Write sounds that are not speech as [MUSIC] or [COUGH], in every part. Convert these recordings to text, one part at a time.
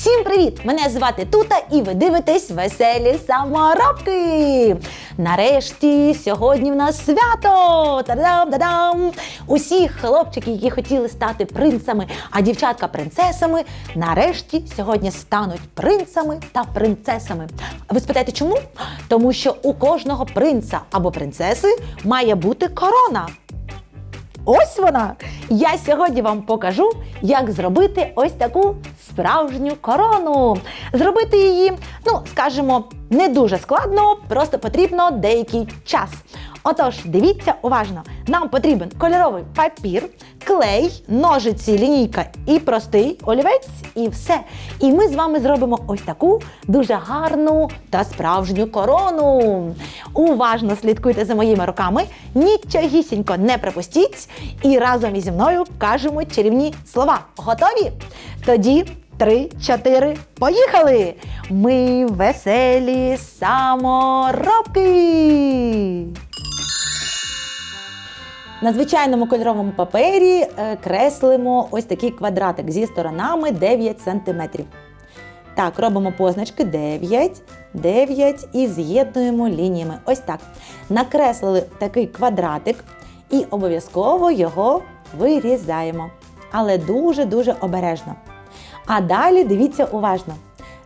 Всім привіт! Мене звати Тута і ви дивитесь веселі саморобки. Нарешті сьогодні в нас свято! Та-дам-да-дам! Усі хлопчики, які хотіли стати принцами, а дівчатка принцесами, нарешті сьогодні стануть принцами та принцесами. А ви спитаєте, чому? Тому що у кожного принца або принцеси має бути корона. Ось вона! Я сьогодні вам покажу, як зробити ось таку справжню корону. Зробити її, ну, скажімо, не дуже складно, просто потрібно деякий час. Отож, дивіться уважно. Нам потрібен кольоровий папір, клей, ножиці, лінійка і простий олівець, і все. І ми з вами зробимо ось таку дуже гарну та справжню корону. Уважно слідкуйте за моїми руками, нічогісінько не пропустіть. І разом із мною кажемо чарівні слова. Готові? Тоді. Три, чотири, поїхали! Ми веселі саморобки! На звичайному кольоровому папері е, креслимо ось такий квадратик зі сторонами 9 см. Так, робимо позначки 9, 9 і з'єднуємо лініями. Ось так. Накреслили такий квадратик і обов'язково його вирізаємо. Але дуже-дуже обережно. А далі дивіться уважно.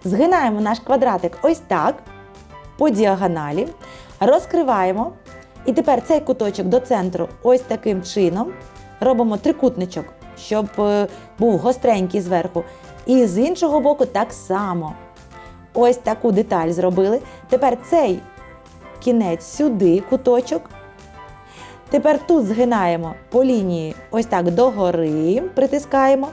Згинаємо наш квадратик ось так, по діагоналі, розкриваємо. І тепер цей куточок до центру ось таким чином. Робимо трикутничок, щоб е, був гостренький зверху. І з іншого боку так само. Ось таку деталь зробили. Тепер цей кінець сюди, куточок. Тепер тут згинаємо по лінії ось так догори, притискаємо.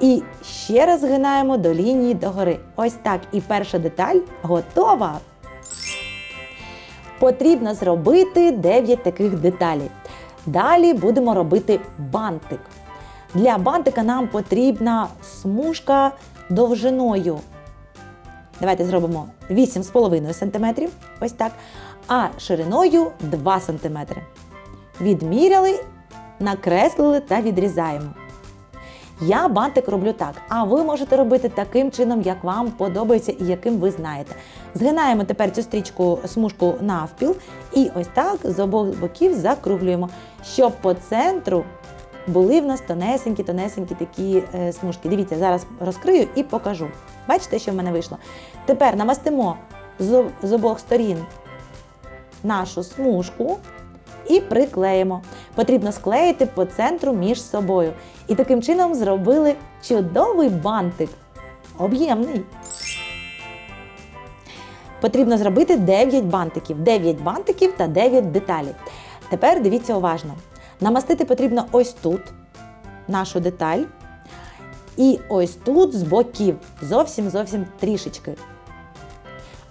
І ще раз згинаємо до лінії догори. Ось так. І перша деталь готова. Потрібно зробити 9 таких деталей. Далі будемо робити бантик. Для бантика нам потрібна смужка довжиною. Давайте зробимо 8,5 см. Ось так. А шириною 2 см. Відміряли, накреслили та відрізаємо. Я бантик роблю так, а ви можете робити таким чином, як вам подобається і яким ви знаєте. Згинаємо тепер цю стрічку смужку навпіл і ось так з обох боків закруглюємо, щоб по центру були в нас тонесенькі-тонесенькі такі е, смужки. Дивіться, зараз розкрию і покажу. Бачите, що в мене вийшло? Тепер намастимо з, з обох сторін нашу смужку і приклеїмо. Потрібно склеїти по центру між собою. І таким чином зробили чудовий бантик. Об'ємний. Потрібно зробити 9 бантиків. 9 бантиків та 9 деталей. Тепер дивіться уважно. Намастити потрібно ось тут нашу деталь. І ось тут з боків. Зовсім зовсім трішечки.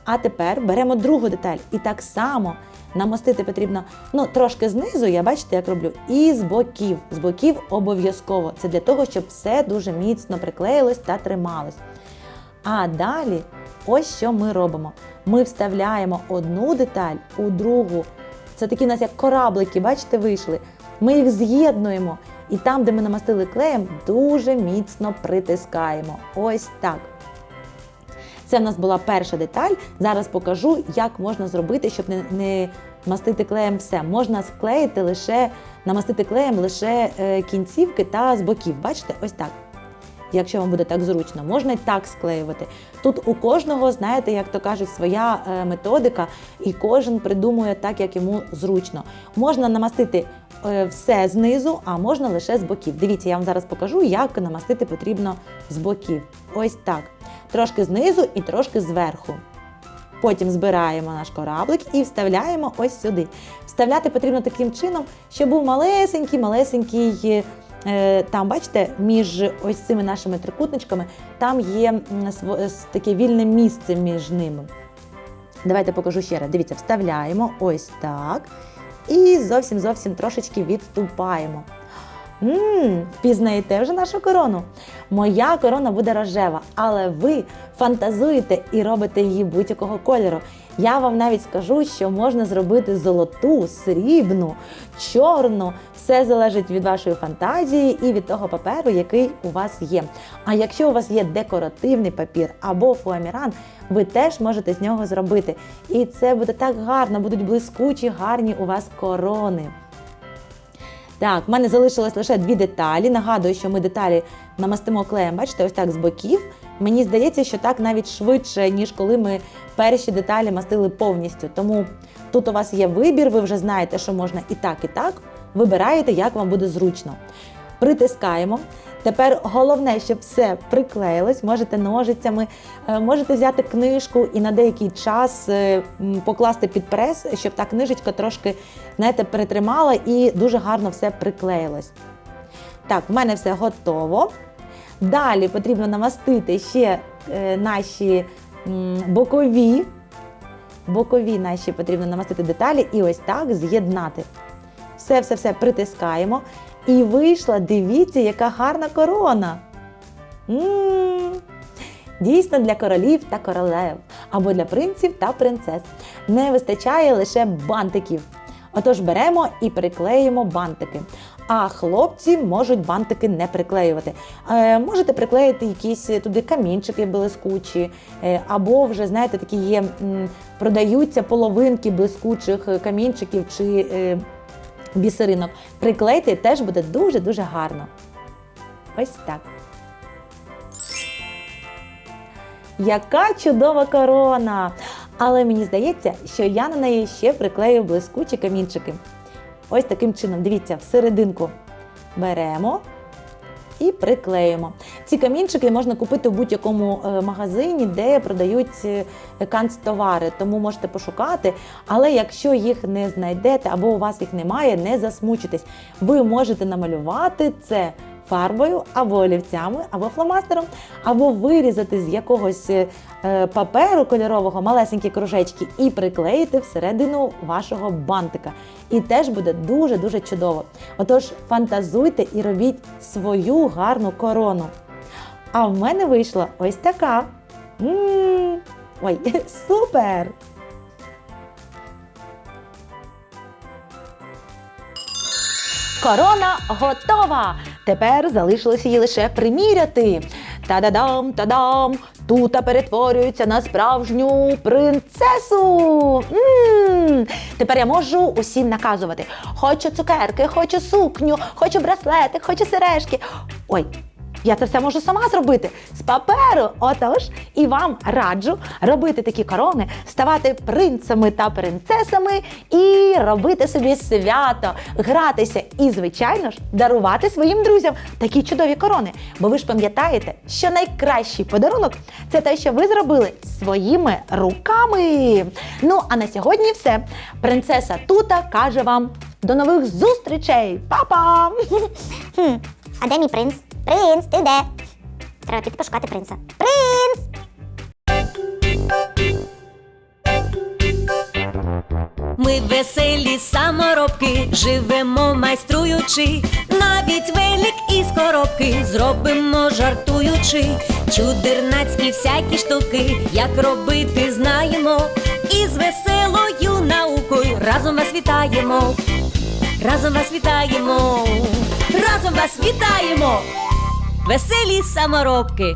А тепер беремо другу деталь і так само намастити потрібно ну, трошки знизу, я бачите, як роблю, і з боків. З боків обов'язково. Це для того, щоб все дуже міцно приклеїлось та трималось. А далі, ось що ми робимо. Ми вставляємо одну деталь у другу. Це такі у нас як кораблики, бачите, вийшли. Ми їх з'єднуємо. І там, де ми намастили клеєм, дуже міцно притискаємо. Ось так. Це в нас була перша деталь. Зараз покажу, як можна зробити, щоб не, не мастити клеєм все. Можна склеїти лише, намастити клеєм лише е, кінцівки та з боків. Бачите, ось так. Якщо вам буде так зручно, можна і так склеювати. Тут у кожного, знаєте, як то кажуть, своя е, методика, і кожен придумує так, як йому зручно. Можна намастити е, все знизу, а можна лише з боків. Дивіться, я вам зараз покажу, як намастити потрібно з боків. Ось так. Трошки знизу і трошки зверху. Потім збираємо наш кораблик і вставляємо ось сюди. Вставляти потрібно таким чином, щоб був малесенький, малесенький. е, Там, бачите, між ось цими нашими трикутничками там є таке вільне місце між ними. Давайте покажу ще раз. Дивіться, вставляємо ось так. І зовсім зовсім трошечки відступаємо. Мм, пізнаєте вже нашу корону? Моя корона буде рожева, але ви фантазуєте і робите її будь-якого кольору. Я вам навіть скажу, що можна зробити золоту, срібну, чорну. Все залежить від вашої фантазії і від того паперу, який у вас є. А якщо у вас є декоративний папір або фуаміран, ви теж можете з нього зробити. І це буде так гарно, будуть блискучі, гарні у вас корони. Так, в мене залишилось лише дві деталі. Нагадую, що ми деталі намастимо клеєм, бачите, ось так з боків. Мені здається, що так навіть швидше, ніж коли ми перші деталі мастили повністю. Тому тут у вас є вибір, ви вже знаєте, що можна і так, і так. Вибираєте, як вам буде зручно. Притискаємо. Тепер головне, щоб все приклеїлось. Можете ножицями, е, можете взяти книжку і на деякий час е, покласти під прес, щоб та книжечка трошки знаєте, перетримала і дуже гарно все приклеїлось. Так, в мене все готово. Далі потрібно намастити ще е, наші бокові. Бокові наші потрібно намастити деталі і ось так з'єднати. Все-все-все притискаємо. І вийшла, дивіться, яка гарна корона. М, Дійсно для королів та королев або для принців та принцес. Не вистачає лише бантиків. Отож беремо і приклеїмо бантики. А хлопці можуть бантики не приклеювати. Е, можете приклеїти якісь туди камінчики блискучі, е, або вже, знаєте, такі є, м, продаються половинки блискучих е, камінчиків чи е, бісеринок. Приклейте теж буде дуже-дуже гарно. Ось так. Яка чудова корона! Але мені здається, що я на неї ще приклею блискучі камінчики. Ось таким чином, дивіться, всерединку беремо і приклеїмо. Ці камінчики можна купити в будь-якому е, магазині, де продають е, канцтовари, тому можете пошукати. Але якщо їх не знайдете або у вас їх немає, не засмучитесь. Ви можете намалювати це фарбою або олівцями, або фломастером, або вирізати з якогось е, паперу кольорового малесенькі кружечки і приклеїти всередину вашого бантика. І теж буде дуже-дуже чудово. Отож, фантазуйте і робіть свою гарну корону. А в мене вийшла ось така. м Ой, [LAUGHS] супер! Корона готова! Тепер залишилося її лише приміряти. Та-да-дам, та-дам! Тута перетворюється на справжню принцесу. м Тепер я можу усім наказувати. Хочу цукерки, хочу сукню, хочу браслети, хочу сережки. Ой, я це все можу сама зробити з паперу. Отож, і вам раджу робити такі корони, ставати принцами та принцесами і робити собі свято, гратися і, звичайно ж, дарувати своїм друзям такі чудові корони. Бо ви ж пам'ятаєте, що найкращий подарунок це те, що ви зробили своїми руками. Ну а на сьогодні все. Принцеса Тута каже вам до нових зустрічей! Па-па! А де мій принц? Принц, ти де? Треба піти пошукати принца. Принц! Ми веселі саморобки, живемо майструючи, навіть велик із коробки зробимо жартуючи, чудернацькі всякі штуки, як робити знаємо, і з веселою наукою разом вас вітаємо, разом вас вітаємо, разом вас вітаємо, веселі саморобки.